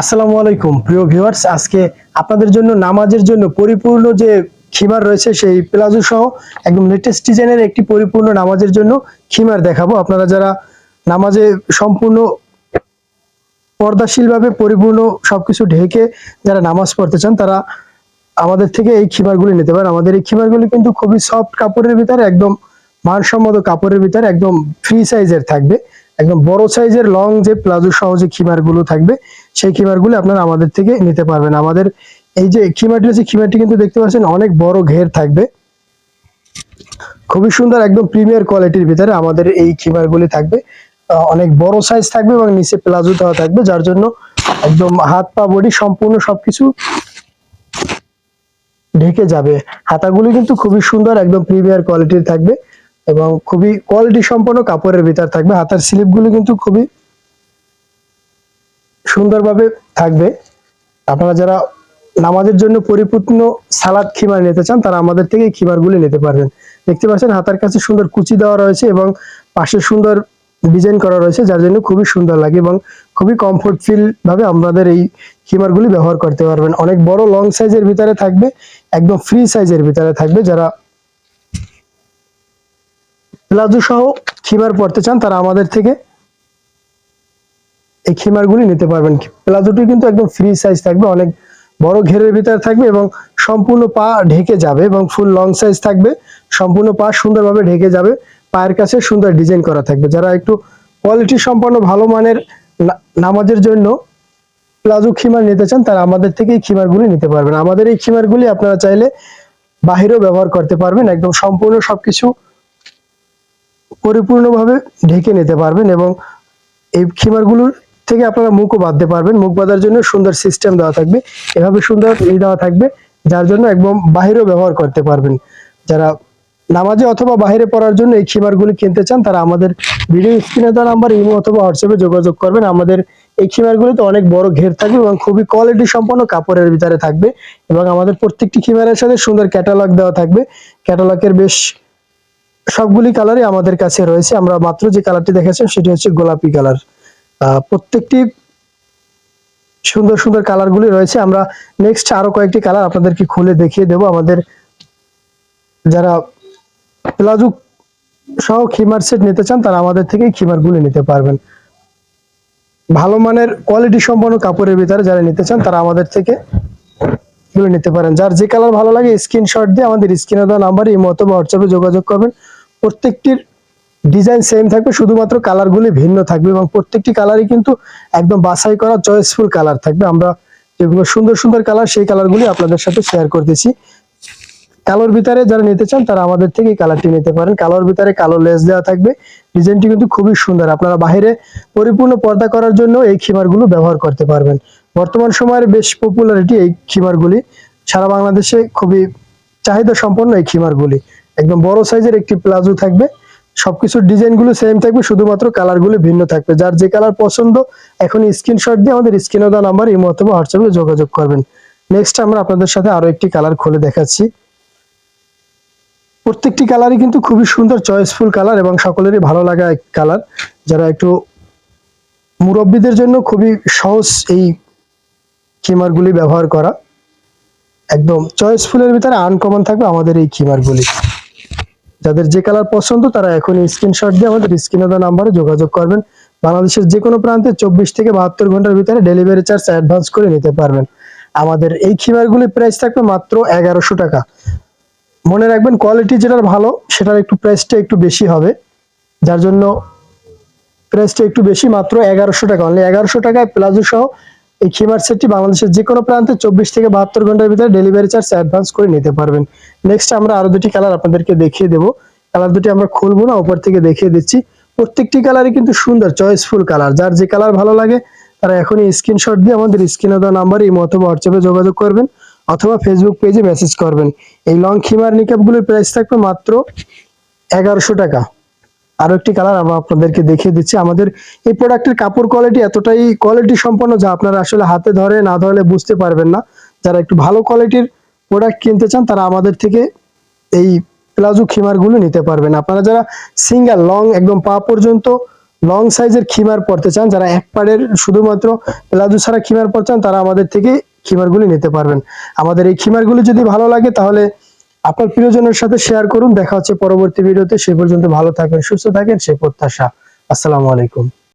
আসসালামু আলাইকুম, প্রিয় ভিউয়ার্স। আজকে আপনাদের জন্য নামাজের জন্য পরিপূর্ণ যে খিমার রয়েছে সেই প্লাজো সহ একদম লেটেস্ট ডিজাইনের একটি পরিপূর্ণ নামাজের জন্য খিমার দেখাবো। আপনারা যারা নামাজে সম্পূর্ণ পর্দাশীলভাবে পরিপূর্ণ সবকিছু ঢেকে যারা নামাজ পড়তে চান, তারা আমাদের থেকে এই খিমারগুলি নিতে পারেন। আমাদের এই খিমারগুলি কিন্তু খুবই সফট কাপড়ের ভিতরে, একদম মানসম্মত কাপড়ের ভিতরে, একদম ফ্রি সাইজের থাকবে। একদম বড় সাইজের লং যে প্লাজো সহ যে খিমারগুলো থাকবে, সেই খিমারগুলো আপনারা আমাদের থেকে নিতে পারবেন। আমাদের এই যে খিমারটি আছে খিমারটি কিন্তু দেখতে পাচ্ছেন অনেক বড় ঘের থাকবে। খুবই সুন্দর একদম প্রিমিয়ার কোয়ালিটির ভিতরে আমাদের এই খিমারগুলি থাকবে। অনেক বড় সাইজ থাকবে এবং নিচে প্লাজো দেওয়া থাকবে, যার জন্য একদম হাত পা বডি সম্পূর্ণ সবকিছু ঢেকে যাবে। হাতাগুলি কিন্তু খুবই সুন্দর, একদম প্রিমিয়ার কোয়ালিটির থাকবে। এবং খুবই কোয়ালিটি সম্পন্ন কাপড়ের ভিতর থাকবে। হাতার স্লিপগুলি কিন্তু খুবই সুন্দরভাবে থাকবে। আপনারা যারা নামাজের জন্য পরিপূর্ণ সালাদ খিমার নিতে চান, তারা আমাদের থেকে এই খিমারগুলি নিতে পারবেন। দেখতে পাচ্ছেন, হাতার কাছে সুন্দর কুচি দেওয়া রয়েছে এবং পাশে সুন্দর ডিজাইন করা রয়েছে, যার জন্য খুবই সুন্দর লাগে এবং খুবই কমফোর্ট ফিল ভাবে আমাদের এই খিমারগুলি ব্যবহার করতে পারবেন। অনেক বড় লং সাইজের ভিতরে থাকবে, একদম ফ্রি সাইজের ভিতরে থাকবে। যারা প্লাজো সহ খিমার পড়তে চান, তারা আমাদের থেকে এই খিমারগুলি নিতে পারবেন। প্লাজোটি কিন্তু একদম ফ্রি সাইজ থাকবে, অনেক বড় ঘেরের ভিতরে থাকবে এবং সম্পূর্ণ পা ঢেকে যাবে এবং ফুল লং সাইজ থাকবে, সম্পূর্ণ পা সুন্দরভাবে ঢেকে যাবে, পায়ের কাছে সুন্দর ডিজাইন করা থাকবে। যারা একটু কোয়ালিটি সম্পন্ন, ভালো মানের নামাজের জন্য প্লাজো খিমার নিতে চান, তারা আমাদের থেকে এই খিমারগুলি নিতে পারবেন। আমাদের এই খিমারগুলি আপনারা চাইলে বাহিরেও ব্যবহার করতে পারবেন, একদম সম্পূর্ণ সবকিছু পরিপূর্ণভাবে ঢেকে নিতে পারবেন এবং এই খিমারগুলোর থেকে আপনারা মুখও বাঁধতে পারবেন। মুখ বাঁধার জন্য সুন্দর সিস্টেম দেওয়া থাকবে। এভাবে সুন্দর ই দেওয়া থাকবে, যার জন্য একদম বাহিরেও ব্যবহার করতে পারবেন। যারা নামাজে অথবা বাইরে পড়ার জন্য এই খিমারগুলি কিনতে চান, তারা আমাদের ভিডিও স্ক্রিনে দেওয়া নাম্বার ইমো অথবা হোয়াটসঅ্যাপে যোগাযোগ করবেন। আমাদের এই খিমারগুলিতে অনেক বড় ঘের থাকবে এবং খুবই কোয়ালিটি সম্পন্ন কাপড়ের ভিতরে থাকবে এবং আমাদের প্রত্যেকটি খিমারের সাথে সুন্দর ক্যাটালগ দেওয়া থাকবে। ক্যাটালগের বেশ সবগুলি কালারই আমাদের কাছে রয়েছে। আমরা মাত্র যে কালারটি দেখেছেন, সেটি হচ্ছে গোলাপি কালার। প্রত্যেকটি সুন্দর সুন্দর কালারগুলি রয়েছে। আমরা নেক্সট আরও কয়েকটি কালার আপনাদেরকে খুলে দেখিয়ে দেব। আমাদের যারা প্লাজো সহ খিমার সেট নিতে চান, তারা আমাদের থেকে খিমারগুলি নিতে পারবেন। ভালো মানের কোয়ালিটি সম্পন্ন কাপড়ের ভিতরে যারা নিতে চান, তারা আমাদের থেকে এগুলো নিতে পারেন। যার যে কালার ভালো লাগে স্ক্রিনশট দিয়ে আমাদের স্ক্রিনে দেওয়া নাম্বারে এই মতো হোয়াটসঅ্যাপে যোগাযোগ করবেন। প্রত্যেকটির ডিজাইন সেম থাকবে, শুধুমাত্র কালারগুলি ভিন্ন থাকবে এবং প্রত্যেকটি কালারই কিন্তু একদম বাছাই করা চয়েসফুল কালার থাকবে। আমরা যেগুলো সুন্দর সুন্দর কালার সেই কালারগুলি আপনাদের সাথে শেয়ার করতেছি কালোর ভিতরে যারা নিতে চান, তারা আমাদের থেকে কালারটি নিতে পারেন। কালোর ভিতরে কালো লেস দেওয়া থাকবে। ডিজাইনটি কিন্তু খুবই সুন্দর। আপনারা বাইরে পরিপূর্ণ পর্দা করার জন্য এই খিমারগুলো ব্যবহার করতে পারবেন। বর্তমান সময়ের বেশ পপুলারিটি এই খিমারগুলি। সারা বাংলাদেশে খুবই চাহিদা সম্পন্ন এই খিমারগুলি। একদম বড় সাইজের একটি প্লাজো থাকবে। সবকিছুর ডিজাইনগুলো সেম থাকবে, শুধুমাত্র কালারগুলো ভিন্ন থাকবে। যার যে কালার পছন্দ এখন স্ক্রিনশট দিয়ে আমাদের স্ক্রিনে দেওয়া নাম্বার ইমো অথবা হোয়াটসঅ্যাপে যোগাযোগ করবেন। নেক্সট আমরা আপনাদের সাথে আরও একটি কালার খুলে দেখাচ্ছি। প্রত্যেকটি কালারই কিন্তু খুবই সুন্দর চয়েসফুল কালার এবং সকলেরই ভালো লাগা এক কালার যারা একটু মুরব্বীদের জন্য খুবই সহজ এই খিমারগুলি ব্যবহার করা। একদম চয়েসফুলের ভিতরে আনকমন থাকবে আমাদের এই খিমারগুলি যাদের যে কালার পছন্দ, তারা এখন স্ক্রিনশট দিয়ে আমাদের স্ক্রিনে দেওয়া নাম্বারে যোগাযোগ করবেন। বাংলাদেশের যে কোনো প্রান্তে চব্বিশ থেকে বাহাত্তর ঘণ্টার ভিতরে ডেলিভারি চার্জ অ্যাডভান্স করে নিতে পারবেন। আমাদের এই খিমারগুলির প্রাইস থাকবে মাত্র এগারোশো টাকা। মনে রাখবেন কোয়ালিটি যেটার ভালো, সেটার একটু প্রাইসটা একটু বেশি হবে। যার জন্য প্রাইসটা একটু বেশি, মাত্র এগারোশো টাকা। অনলি এগারোশো টাকায় প্লাজো সহ এই খিমার সেটটি বাংলাদেশের যে কোনো প্রান্তে চব্বিশ থেকে বাহাত্তর ঘণ্টার ভিতরে ডেলিভারি চার্জ অ্যাডভান্স করে নিতে পারবেন। নেক্সট আমরা আরও দুটি কালার আপনাদেরকে দেখিয়ে দেবো। কালার দুটি আমরা খুলবো না, উপর থেকে দেখিয়ে দিচ্ছি। প্রত্যেকটি কালারই কিন্তু সুন্দর চয়েসফুল কালার যার যে কালার ভালো লাগে, তারা এখনই স্ক্রিনশট দিয়ে আমাদের স্ক্রিনে দেওয়া নাম্বার এই মতো হোয়াটসঅ্যাপে যোগাযোগ করবেন অথবা ফেসবুক পেজে মেসেজ করবেন। এই লং খিমার নিকাপগুলোর প্রাইস থাকবে মাত্র এগারোশো টাকা। আরও একটি কালার আমরা আপনাদেরকে দেখিয়ে দিচ্ছি। আমাদের এই প্রোডাক্টের কাপড় কোয়ালিটি এতটাই কোয়ালিটি সম্পন্ন যা আপনারা আসলে হাতে ধরে না ধরলে বুঝতে পারবেন না। যারা একটু ভালো কোয়ালিটির প্রোডাক্ট কিনতে চান, তারা আমাদের থেকে এই প্লাজো খিমারগুলো নিতে পারবেন। আপনারা যারা সিঙ্গেল লং একদম পা পর্যন্ত লং সাইজের খিমার পড়তে চান, যারা এক পাড়ের শুধুমাত্র প্লাজো ছাড়া খিমার পড়তে চান, তারা আমাদের থেকে খিমারগুলি নিতে পারবেন। আমাদের এই খিমারগুলি যদি ভালো লাগে, তাহলে আপনার প্রিয়জনের সাথে শেয়ার করুন। দেখা হচ্ছে পরবর্তী ভিডিওতে। সে পর্যন্ত ভালো থাকেন, সুস্থ থাকেন, সে প্রত্যাশা। আসসালামু আলাইকুম।